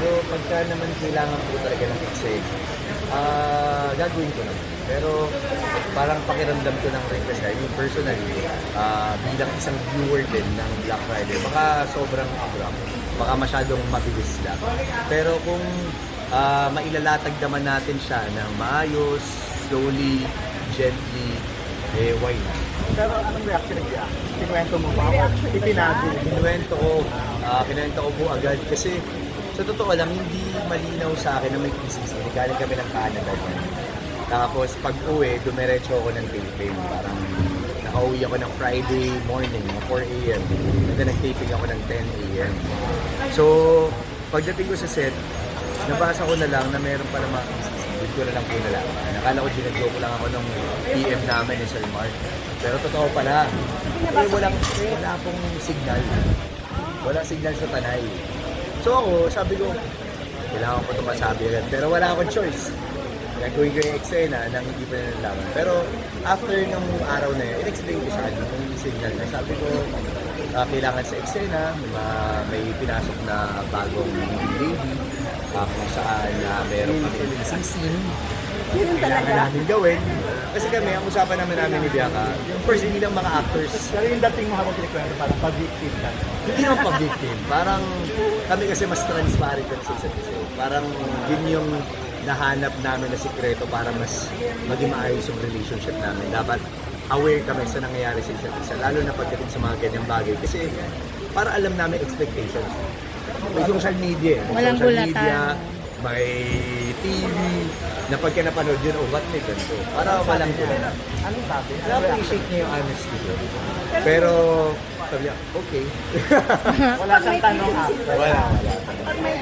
Pero pagka naman kailangan po talaga ng excel, ah gagawin ko naman. Pero parang pakiramdam ko lang rin kasi, yung personally, ah, bilang isang viewer din ng Black Friday, baka sobrang abrupt, baka masyadong mabilis lang. Pero kung ah, mailalatag naman natin siya ng maayos, slowly, gently, eh why not? Pero anong reaction ng Bia? Kinuwento mo ba? Or Itinago? Kinuwento ko, ah, kinuwento ko po agad kasi sa totoo lang, hindi malinaw sa akin na may PCC. Galing kami ng Canada dyan. Tapos pag uwi, dumiretso ako ng taping. Parang nakauwi ako ng Friday morning, mga 4 a.m. And then nag-taping ako ng 10 a.m. So, pagdating ko sa set, nabasa ko na lang na meron pa naman PCC. Doon ko na lang po nalaman. Nakala ko ginag-joke lang ako nung PM namin ni Sir Mark. Pero totoo pala. Eh, walang, wala pong signal. Wala signal sa tanay. So ako, sabi ko, kailangan ko ito masabi agad. Pero wala akong choice. Gagawin ko yung eksena nang hindi pa na nalaman. Pero after nung araw na yun, in-explain ko sa kanya yung signal na sabi ko, ah, kailangan sa eksena, ma- may pinasok na bagong lady, uh, kung saan na meron kami missing scene, Yun kailangan talaga. namin gawin. Kasi kami, ang usapan naman namin ni Bianca, yung first, hindi lang mga actors, Pero yung dating mo habang kinikwento, parang pag-victim ka. hindi naman pag-victim. Parang kami kasi mas transparent kami sa isa't isa. Parang yun yung nahanap namin na sikreto para mas maging maayos yung relationship namin. Dapat aware kami sa nangyayari sa isa't isa. Lalo na pagdating sa mga ganyang bagay. Kasi para alam namin expectations. May social media. eh. May Walang social bulatan. media, may TV, na pagka napanood yun, oh, ba't may ganito? Para walang bulatan. Anong sabi? Reaction? Na-appreciate niya yung honesty ko. Pero, sabi niya, okay. Wala siyang tanong after. Wala, wala. Pag may